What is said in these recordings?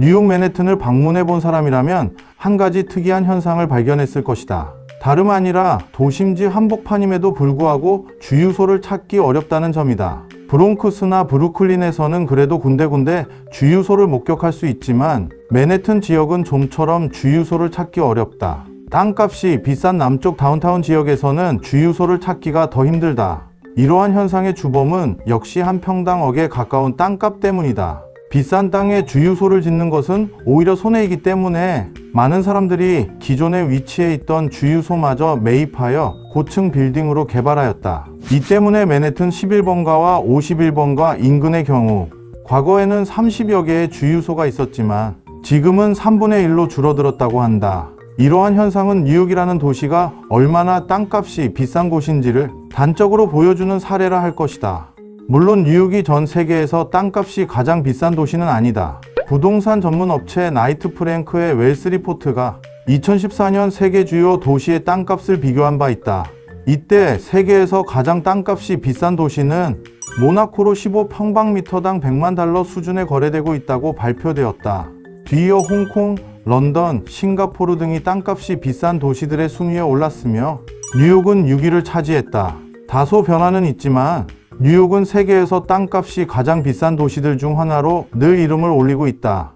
뉴욕 맨해튼을 방문해 본 사람이라면 한 가지 특이한 현상을 발견했을 것이다. 다름 아니라 도심지 한복판임에도 불구하고 주유소를 찾기 어렵다는 점이다. 브롱크스나 브루클린에서는 그래도 군데군데 주유소를 목격할 수 있지만 맨해튼 지역은 좀처럼 주유소를 찾기 어렵다. 땅값이 비싼 남쪽 다운타운 지역에서는 주유소를 찾기가 더 힘들다. 이러한 현상의 주범은 역시 한 평당 억에 가까운 땅값 때문이다. 비싼 땅에 주유소를 짓는 것은 오히려 손해이기 때문에 많은 사람들이 기존에 위치해 있던 주유소마저 매입하여 고층 빌딩으로 개발하였다. 이 때문에 맨해튼 11번가와 51번가 인근의 경우 과거에는 30여 개의 주유소가 있었지만 지금은 3분의 1로 줄어들었다고 한다. 이러한 현상은 뉴욕이라는 도시가 얼마나 땅값이 비싼 곳인지를 단적으로 보여주는 사례라 할 것이다. 물론 뉴욕이 전 세계에서 땅값이 가장 비싼 도시는 아니다. 부동산 전문 업체 나이트 프랭크의 웰스 리포트가 2014년 세계 주요 도시의 땅값을 비교한 바 있다. 이때 세계에서 가장 땅값이 비싼 도시는 모나코로 15평방미터당 100만 달러 수준에 거래되고 있다고 발표되었다. 뒤이어 홍콩, 런던, 싱가포르 등이 땅값이 비싼 도시들의 순위에 올랐으며 뉴욕은 6위를 차지했다. 다소 변화는 있지만 뉴욕은 세계에서 땅값이 가장 비싼 도시들 중 하나로 늘 이름을 올리고 있다.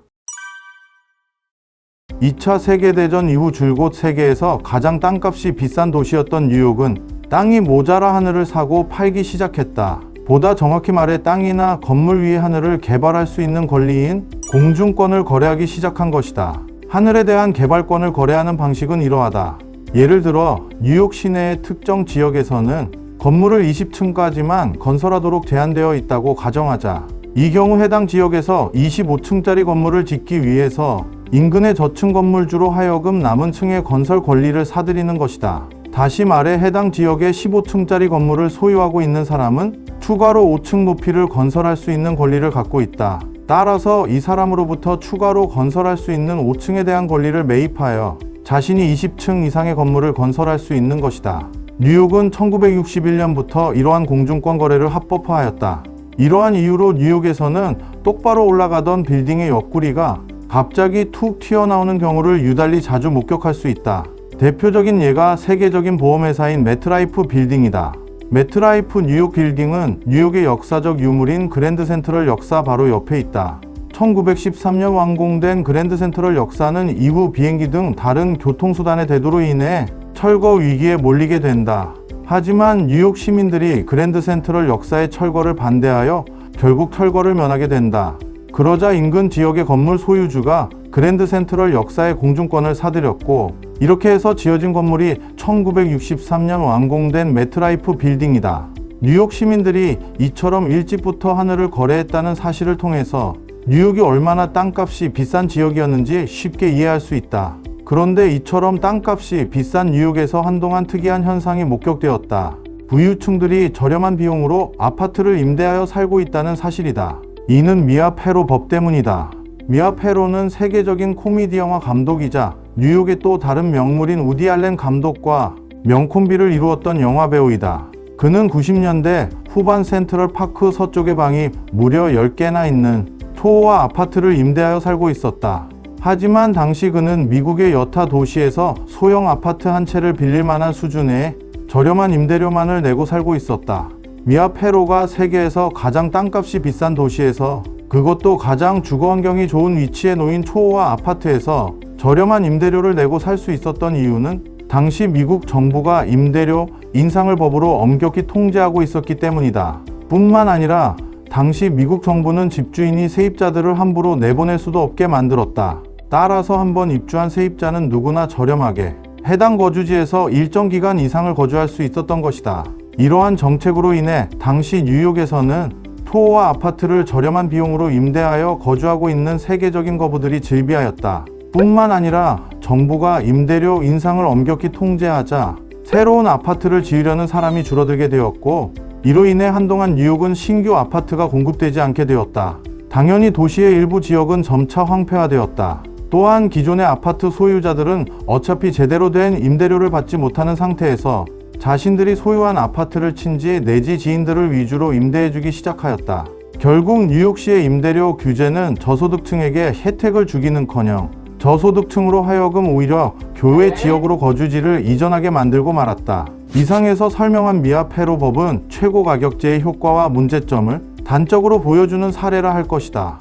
2차 세계대전 이후 줄곧 세계에서 가장 땅값이 비싼 도시였던 뉴욕은 땅이 모자라 하늘을 사고 팔기 시작했다. 보다 정확히 말해 땅이나 건물 위의 하늘을 개발할 수 있는 권리인 공중권을 거래하기 시작한 것이다. 하늘에 대한 개발권을 거래하는 방식은 이러하다. 예를 들어 뉴욕 시내의 특정 지역에서는 건물을 20층까지만 건설하도록 제한되어 있다고 가정하자. 이 경우 해당 지역에서 25층짜리 건물을 짓기 위해서 인근의 저층 건물주로 하여금 남은 층의 건설 권리를 사들이는 것이다. 다시 말해 해당 지역의 15층짜리 건물을 소유하고 있는 사람은 추가로 5층 높이를 건설할 수 있는 권리를 갖고 있다. 따라서 이 사람으로부터 추가로 건설할 수 있는 5층에 대한 권리를 매입하여 자신이 20층 이상의 건물을 건설할 수 있는 것이다. 뉴욕은 1961년부터 이러한 공중권 거래를 합법화하였다. 이러한 이유로 뉴욕에서는 똑바로 올라가던 빌딩의 옆구리가 갑자기 툭 튀어나오는 경우를 유달리 자주 목격할 수 있다. 대표적인 예가 세계적인 보험회사인 매트라이프 빌딩이다. 매트라이프 뉴욕 빌딩은 뉴욕의 역사적 유물인 그랜드 센트럴 역사 바로 옆에 있다. 1913년 완공된 그랜드 센트럴 역사는 이후 비행기 등 다른 교통수단의 대도로 인해 철거 위기에 몰리게 된다. 하지만 뉴욕 시민들이 그랜드 센트럴 역사의 철거를 반대하여 결국 철거를 면하게 된다. 그러자 인근 지역의 건물 소유주가 그랜드 센트럴 역사의 공중권을 사들였고 이렇게 해서 지어진 건물이 1963년 완공된 매트라이프 빌딩이다. 뉴욕 시민들이 이처럼 일찍부터 하늘을 거래했다는 사실을 통해서 뉴욕이 얼마나 땅값이 비싼 지역이었는지 쉽게 이해할 수 있다. 그런데 이처럼 땅값이 비싼 뉴욕에서 한동안 특이한 현상이 목격되었다. 부유층들이 저렴한 비용으로 아파트를 임대하여 살고 있다는 사실이다. 이는 미아 페로 법 때문이다. 미아 페로는 세계적인 코미디 영화 감독이자 뉴욕의 또 다른 명물인 우디 알렌 감독과 명콤비를 이루었던 영화 배우이다. 그는 90년대 후반 센트럴 파크 서쪽의 방이 무려 10개나 있는 초호화 아파트를 임대하여 살고 있었다. 하지만 당시 그는 미국의 여타 도시에서 소형 아파트 한 채를 빌릴 만한 수준의 저렴한 임대료만을 내고 살고 있었다. 미아 페로가 세계에서 가장 땅값이 비싼 도시에서 그것도 가장 주거 환경이 좋은 위치에 놓인 초호화 아파트에서 저렴한 임대료를 내고 살 수 있었던 이유는 당시 미국 정부가 임대료 인상을 법으로 엄격히 통제하고 있었기 때문이다. 뿐만 아니라 당시 미국 정부는 집주인이 세입자들을 함부로 내보낼 수도 없게 만들었다. 따라서 한번 입주한 세입자는 누구나 저렴하게 해당 거주지에서 일정 기간 이상을 거주할 수 있었던 것이다. 이러한 정책으로 인해 당시 뉴욕에서는 토호와 아파트를 저렴한 비용으로 임대하여 거주하고 있는 세계적인 거부들이 즐비하였다. 뿐만 아니라 정부가 임대료 인상을 엄격히 통제하자 새로운 아파트를 지으려는 사람이 줄어들게 되었고 이로 인해 한동안 뉴욕은 신규 아파트가 공급되지 않게 되었다. 당연히 도시의 일부 지역은 점차 황폐화되었다. 또한 기존의 아파트 소유자들은 어차피 제대로 된 임대료를 받지 못하는 상태에서 자신들이 소유한 아파트를 친지 내지 지인들을 위주로 임대해주기 시작하였다. 결국 뉴욕시의 임대료 규제는 저소득층에게 혜택을 주기는커녕 저소득층으로 하여금 오히려 교외 지역으로 거주지를 이전하게 만들고 말았다. 이상에서 설명한 미아 페로 법은 최고 가격제의 효과와 문제점을 단적으로 보여주는 사례라 할 것이다.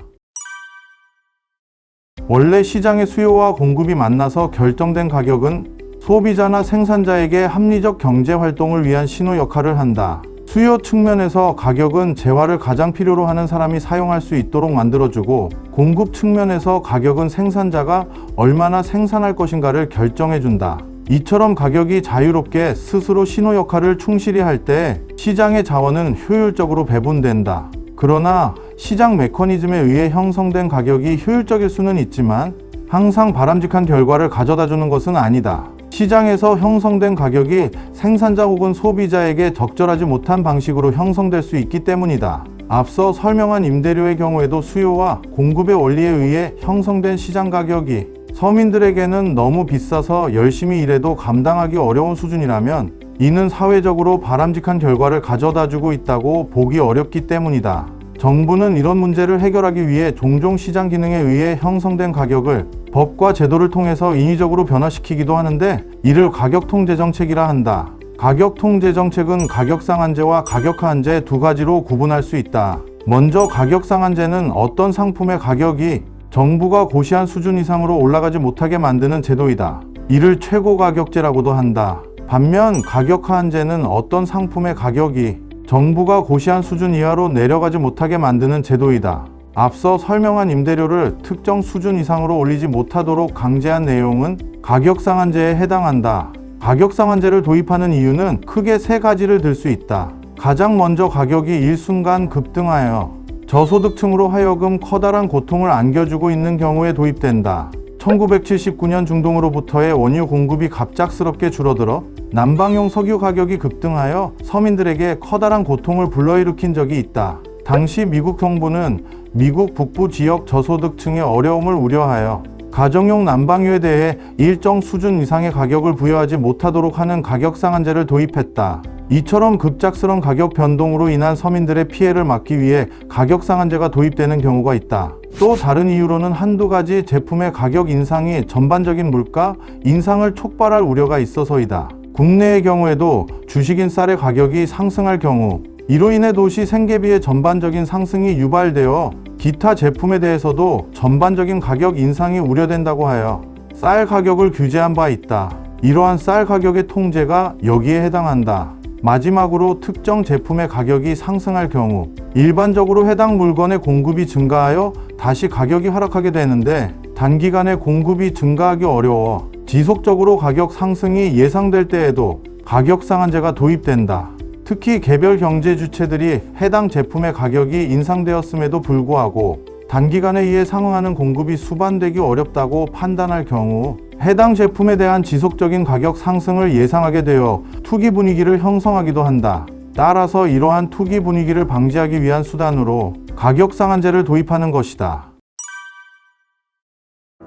원래 시장의 수요와 공급이 만나서 결정된 가격은 소비자나 생산자에게 합리적 경제 활동을 위한 신호 역할을 한다. 수요 측면에서 가격은 재화를 가장 필요로 하는 사람이 사용할 수 있도록 만들어주고 공급 측면에서 가격은 생산자가 얼마나 생산할 것인가를 결정해준다. 이처럼 가격이 자유롭게 스스로 신호 역할을 충실히 할 때 시장의 자원은 효율적으로 배분된다. 그러나 시장 메커니즘에 의해 형성된 가격이 효율적일 수는 있지만 항상 바람직한 결과를 가져다 주는 것은 아니다. 시장에서 형성된 가격이 생산자 혹은 소비자에게 적절하지 못한 방식으로 형성될 수 있기 때문이다. 앞서 설명한 임대료의 경우에도 수요와 공급의 원리에 의해 형성된 시장 가격이 서민들에게는 너무 비싸서 열심히 일해도 감당하기 어려운 수준이라면 이는 사회적으로 바람직한 결과를 가져다 주고 있다고 보기 어렵기 때문이다. 정부는 이런 문제를 해결하기 위해 종종 시장 기능에 의해 형성된 가격을 법과 제도를 통해서 인위적으로 변화시키기도 하는데 이를 가격 통제 정책이라 한다. 가격 통제 정책은 가격 상한제와 가격 하한제 두 가지로 구분할 수 있다. 먼저 가격 상한제는 어떤 상품의 가격이 정부가 고시한 수준 이상으로 올라가지 못하게 만드는 제도이다. 이를 최고 가격제라고도 한다. 반면 가격 하한제는 어떤 상품의 가격이 정부가 고시한 수준 이하로 내려가지 못하게 만드는 제도이다. 앞서 설명한 임대료를 특정 수준 이상으로 올리지 못하도록 강제한 내용은 가격 상한제에 해당한다. 가격 상한제를 도입하는 이유는 크게 세 가지를 들 수 있다. 가장 먼저 가격이 일순간 급등하여 저소득층으로 하여금 커다란 고통을 안겨주고 있는 경우에 도입된다. 1979년 중동으로부터의 원유 공급이 갑작스럽게 줄어들어 난방용 석유 가격이 급등하여 서민들에게 커다란 고통을 불러일으킨 적이 있다. 당시 미국 정부는 미국 북부 지역 저소득층의 어려움을 우려하여 가정용 난방유에 대해 일정 수준 이상의 가격을 부여하지 못하도록 하는 가격 상한제를 도입했다. 이처럼 급작스런 가격 변동으로 인한 서민들의 피해를 막기 위해 가격 상한제가 도입되는 경우가 있다. 또 다른 이유로는 한두 가지 제품의 가격 인상이 전반적인 물가 인상을 촉발할 우려가 있어서이다. 국내의 경우에도 주식인 쌀의 가격이 상승할 경우 이로 인해 도시 생계비의 전반적인 상승이 유발되어 기타 제품에 대해서도 전반적인 가격 인상이 우려된다고 하여 쌀 가격을 규제한 바 있다. 이러한 쌀 가격의 통제가 여기에 해당한다. 마지막으로 특정 제품의 가격이 상승할 경우 일반적으로 해당 물건의 공급이 증가하여 다시 가격이 하락하게 되는데 단기간에 공급이 증가하기 어려워 지속적으로 가격 상승이 예상될 때에도 가격 상한제가 도입된다. 특히 개별 경제 주체들이 해당 제품의 가격이 인상되었음에도 불구하고 단기간에 이에 상응하는 공급이 수반되기 어렵다고 판단할 경우 해당 제품에 대한 지속적인 가격 상승을 예상하게 되어 투기 분위기를 형성하기도 한다. 따라서 이러한 투기 분위기를 방지하기 위한 수단으로 가격 상한제를 도입하는 것이다.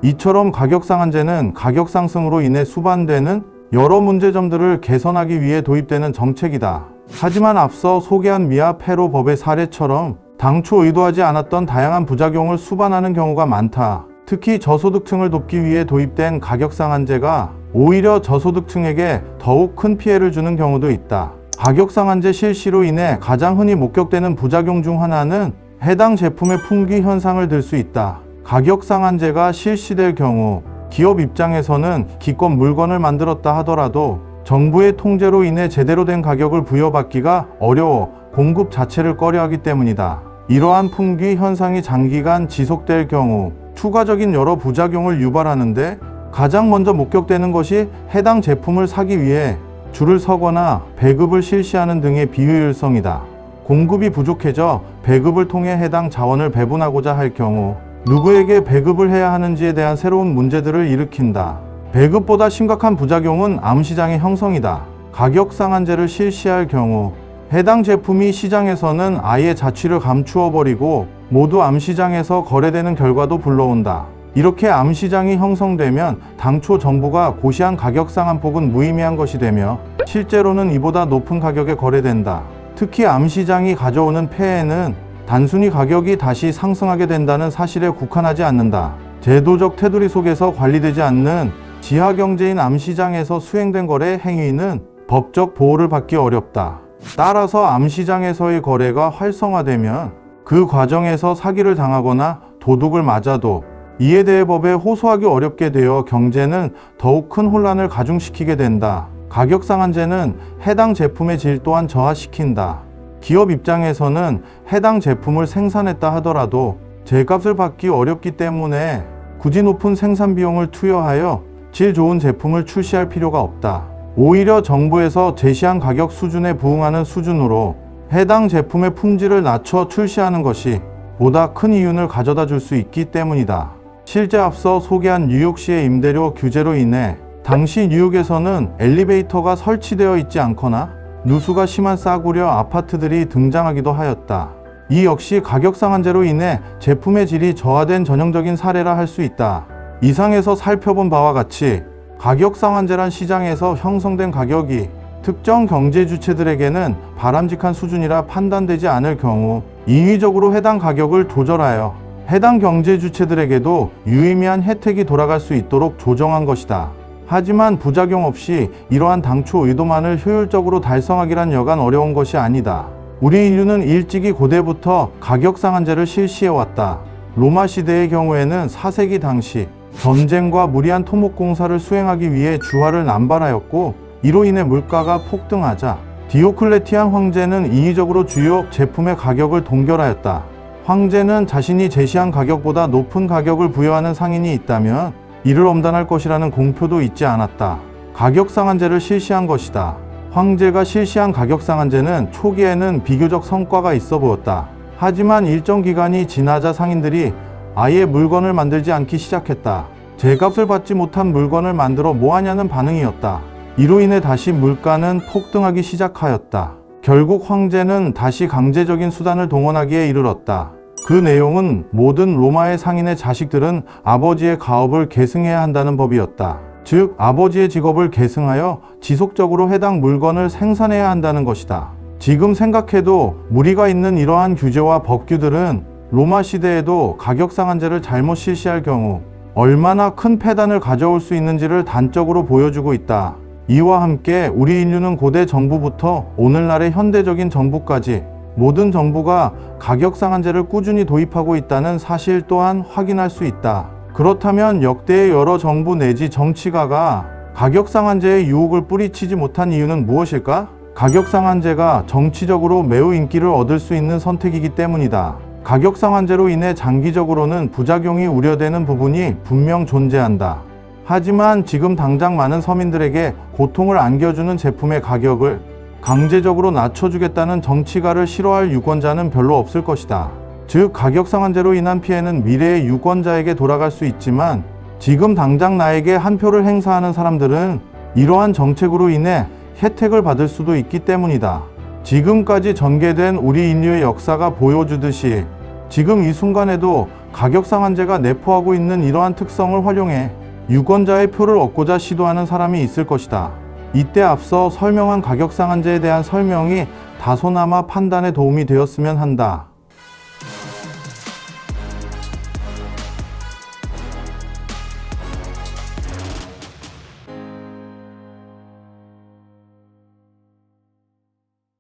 이처럼 가격 상한제는 가격 상승으로 인해 수반되는 여러 문제점들을 개선하기 위해 도입되는 정책이다. 하지만 앞서 소개한 미아 페로 법의 사례처럼 당초 의도하지 않았던 다양한 부작용을 수반하는 경우가 많다. 특히 저소득층을 돕기 위해 도입된 가격 상한제가 오히려 저소득층에게 더욱 큰 피해를 주는 경우도 있다. 가격 상한제 실시로 인해 가장 흔히 목격되는 부작용 중 하나는 해당 제품의 품귀 현상을 들 수 있다. 가격 상한제가 실시될 경우 기업 입장에서는 기껏 물건을 만들었다 하더라도 정부의 통제로 인해 제대로 된 가격을 부여받기가 어려워 공급 자체를 꺼려하기 때문이다. 이러한 품귀 현상이 장기간 지속될 경우 추가적인 여러 부작용을 유발하는데 가장 먼저 목격되는 것이 해당 제품을 사기 위해 줄을 서거나 배급을 실시하는 등의 비효율성이다. 공급이 부족해져 배급을 통해 해당 자원을 배분하고자 할 경우 누구에게 배급을 해야 하는지에 대한 새로운 문제들을 일으킨다. 배급보다 심각한 부작용은 암시장의 형성이다. 가격 상한제를 실시할 경우 해당 제품이 시장에서는 아예 자취를 감추어 버리고 모두 암시장에서 거래되는 결과도 불러온다. 이렇게 암시장이 형성되면 당초 정부가 고시한 가격 상한폭은 무의미한 것이 되며 실제로는 이보다 높은 가격에 거래된다. 특히 암시장이 가져오는 폐해는 단순히 가격이 다시 상승하게 된다는 사실에 국한하지 않는다. 제도적 테두리 속에서 관리되지 않는 지하 경제인 암시장에서 수행된 거래 행위는 법적 보호를 받기 어렵다. 따라서 암시장에서의 거래가 활성화되면 그 과정에서 사기를 당하거나 도둑을 맞아도 이에 대해 법에 호소하기 어렵게 되어 경제는 더욱 큰 혼란을 가중시키게 된다. 가격 상한제는 해당 제품의 질 또한 저하시킨다. 기업 입장에서는 해당 제품을 생산했다 하더라도 제값을 받기 어렵기 때문에 굳이 높은 생산 비용을 투여하여 질 좋은 제품을 출시할 필요가 없다. 오히려 정부에서 제시한 가격 수준에 부응하는 수준으로 해당 제품의 품질을 낮춰 출시하는 것이 보다 큰 이윤을 가져다 줄 수 있기 때문이다. 실제 앞서 소개한 뉴욕시의 임대료 규제로 인해 당시 뉴욕에서는 엘리베이터가 설치되어 있지 않거나 누수가 심한 싸구려 아파트들이 등장하기도 하였다. 이 역시 가격 상한제로 인해 제품의 질이 저하된 전형적인 사례라 할 수 있다. 이상에서 살펴본 바와 같이 가격 상한제란 시장에서 형성된 가격이 특정 경제 주체들에게는 바람직한 수준이라 판단되지 않을 경우 인위적으로 해당 가격을 조절하여 해당 경제 주체들에게도 유의미한 혜택이 돌아갈 수 있도록 조정한 것이다. 하지만 부작용 없이 이러한 당초 의도만을 효율적으로 달성하기란 여간 어려운 것이 아니다. 우리 인류는 일찍이 고대부터 가격 상한제를 실시해 왔다. 로마 시대의 경우에는 4세기 당시 전쟁과 무리한 토목 공사를 수행하기 위해 주화를 남발하였고 이로 인해 물가가 폭등하자 디오클레티안 황제는 인위적으로 주요 제품의 가격을 동결하였다. 황제는 자신이 제시한 가격보다 높은 가격을 부여하는 상인이 있다면 이를 엄단할 것이라는 공표도 있지 않았다. 가격 상한제를 실시한 것이다. 황제가 실시한 가격 상한제는 초기에는 비교적 성과가 있어 보였다. 하지만 일정 기간이 지나자 상인들이 아예 물건을 만들지 않기 시작했다. 제값을 받지 못한 물건을 만들어 뭐하냐는 반응이었다. 이로 인해 다시 물가는 폭등하기 시작하였다. 결국 황제는 다시 강제적인 수단을 동원하기에 이르렀다. 그 내용은 모든 로마의 상인의 자식들은 아버지의 가업을 계승해야 한다는 법이었다. 즉, 아버지의 직업을 계승하여 지속적으로 해당 물건을 생산해야 한다는 것이다. 지금 생각해도 무리가 있는 이러한 규제와 법규들은 로마 시대에도 가격 상한제를 잘못 실시할 경우 얼마나 큰 폐단을 가져올 수 있는지를 단적으로 보여주고 있다. 이와 함께 우리 인류는 고대 정부부터 오늘날의 현대적인 정부까지 모든 정부가 가격 상한제를 꾸준히 도입하고 있다는 사실 또한 확인할 수 있다. 그렇다면 역대의 여러 정부 내지 정치가가 가격 상한제의 유혹을 뿌리치지 못한 이유는 무엇일까? 가격 상한제가 정치적으로 매우 인기를 얻을 수 있는 선택이기 때문이다. 가격 상한제로 인해 장기적으로는 부작용이 우려되는 부분이 분명 존재한다. 하지만 지금 당장 많은 서민들에게 고통을 안겨주는 제품의 가격을 강제적으로 낮춰주겠다는 정치가를 싫어할 유권자는 별로 없을 것이다. 즉, 가격 상한제로 인한 피해는 미래의 유권자에게 돌아갈 수 있지만 지금 당장 나에게 한 표를 행사하는 사람들은 이러한 정책으로 인해 혜택을 받을 수도 있기 때문이다. 지금까지 전개된 우리 인류의 역사가 보여주듯이 지금 이 순간에도 가격 상한제가 내포하고 있는 이러한 특성을 활용해 유권자의 표를 얻고자 시도하는 사람이 있을 것이다. 이때 앞서 설명한 가격 상한제에 대한 설명이 다소나마 판단에 도움이 되었으면 한다.